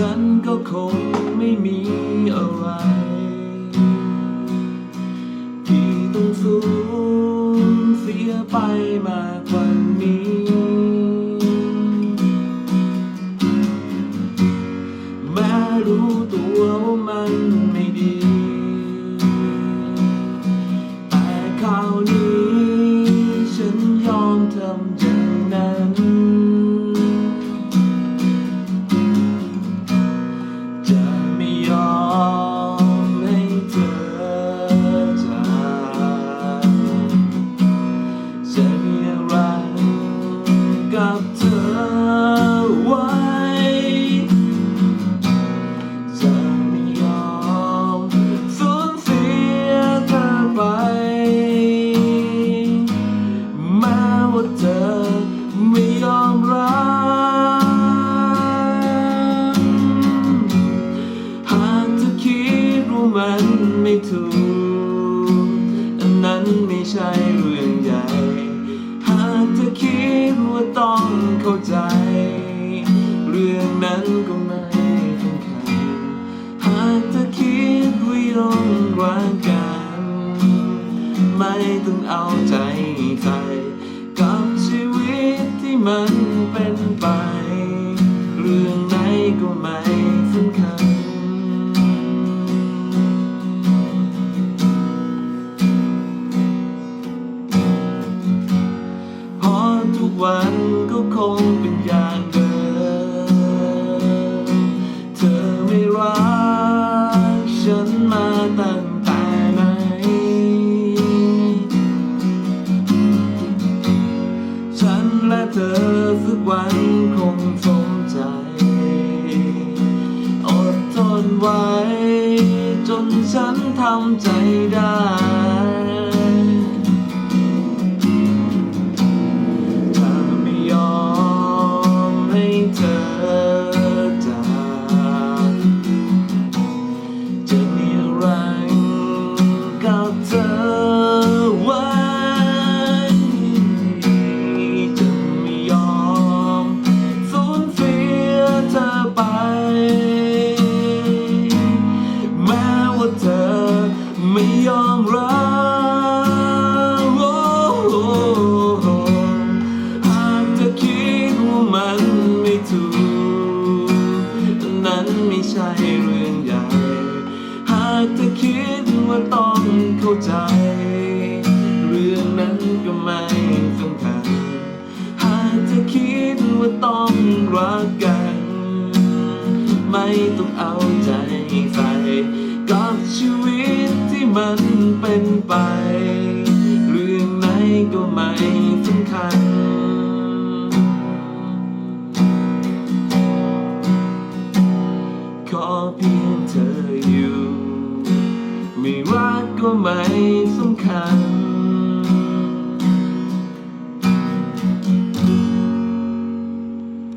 ฉันก็คงไม่มีอะไร ที่ต้องสูญเสียไปมากกว่านี้ แม้รู้ตัวว่ามันไม่ดี เธอไม่ยอมรับหากเธอคิดว่ามันไม่ถูก อันนั้นไม่ใช่เรื่องใหญ่ หากเธอคิดว่าต้องเข้าใจ เรื่องนั้นก็ไม่สำคัญหากเธอคิดว่ายังรักกัน ไม่ต้องเอาใจใส่ มันเป็นไป เรื่องไหนก็ไม่สำคัญเพราะทุกวันก็คงเป็นอย่าง และเธอสักวันคงสมใจ อดทนไว้ จนฉันทำใจได้ถ้าไม่ยอมให้เธอจากจะมีอะไรกับเธอ กเธอคิดว่าต้องเข้าใจ เรื่องนั้นก็ไม่สำคัญ หากเธอคิดว่าต้องรักกัน ไม่ต้องเอาใจใส่กับชีวิตที่มันเป็นไป เรื่องไหนก็ไม่สำคัญขอเพียงเธออยู่ ก็ไม่สำคัญ